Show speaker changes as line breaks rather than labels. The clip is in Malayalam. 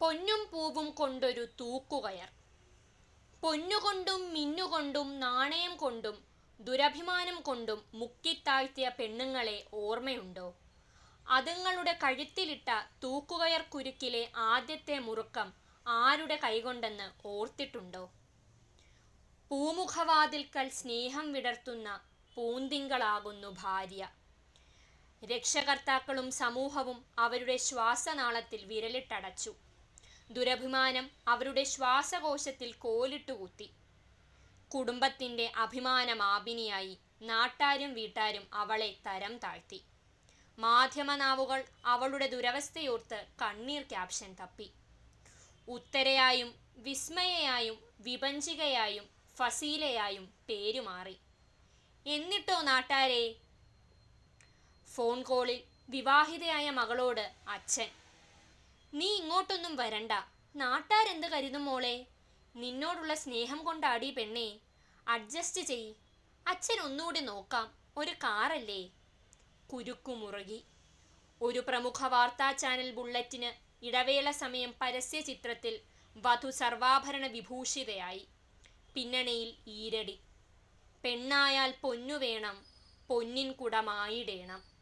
പൊന്നും പൂവും കൊണ്ടൊരു തൂക്കുകയർ. പൊന്നുകൊണ്ടും മിന്നുകൊണ്ടും നാണയം കൊണ്ടും ദുരഭിമാനം കൊണ്ടും മുക്കിത്താഴ്ത്തിയ പെണ്ണുങ്ങളെ ഓർമ്മയുണ്ടോ? അതുങ്ങളുടെ കഴുത്തിലിട്ട തൂക്കുകയർ കുരുക്കിലെ ആദ്യത്തെ മുറുക്കം ആരുടെ കൈകൊണ്ടെന്ന് ഓർത്തിട്ടുണ്ടോ? പൂമുഖവാതിൽക്കൽ സ്നേഹം വിടർത്തുന്ന പൂന്തിങ്കളാകുന്നു ഭാര്യ. രക്ഷകർത്താക്കളും സമൂഹവും അവരുടെ ശ്വാസനാളത്തിൽ വിരലിട്ടടച്ചു. ദുരഭിമാനം അവരുടെ ശ്വാസകോശത്തിൽ കോലിട്ടുകുത്തി കുടുംബത്തിന്റെ അഭിമാനമാപിനിയായി നാട്ടാരും വീട്ടാരും അവളെ തരം താഴ്ത്തി. മാധ്യമനാവുകൾ അവളുടെ ദുരവസ്ഥയോർത്ത് കണ്ണീർ ക്യാപ്ഷൻ തപ്പി. ഉത്തരയായും വിസ്മയയായും വിപഞ്ചികയായും ഫസീലയായും പേരുമാറി എന്നിട്ടോ നാട്ടാരെ? ഫോൺ കോളിൽ വിവാഹിതയായ മകളോട് അച്ഛൻ നീ ഇങ്ങോട്ടൊന്നും വരണ്ട. നാട്ടാരെന്ത് കരുതും മോളെ? നിന്നോടുള്ള സ്നേഹം കൊണ്ടാടി പെണ്ണേ. അഡ്ജസ്റ്റ് ചെയ് അച്ഛൻ ഒന്നുകൂടി നോക്കാം. ഒരു കാറല്ലേ? കുരുക്കുമുറുകി. ഒരു പ്രമുഖ വാർത്താ ചാനൽ ബുള്ളറ്റിന് ഇടവേള സമയം പരസ്യ ചിത്രത്തിൽ വധു സർവാഭരണ വിഭൂഷിതയായി. പിന്നണിയിൽ ഈരടി. പെണ്ണായാൽ പൊന്നു വേണം. പൊന്നിൻ കുടമായിടേണം.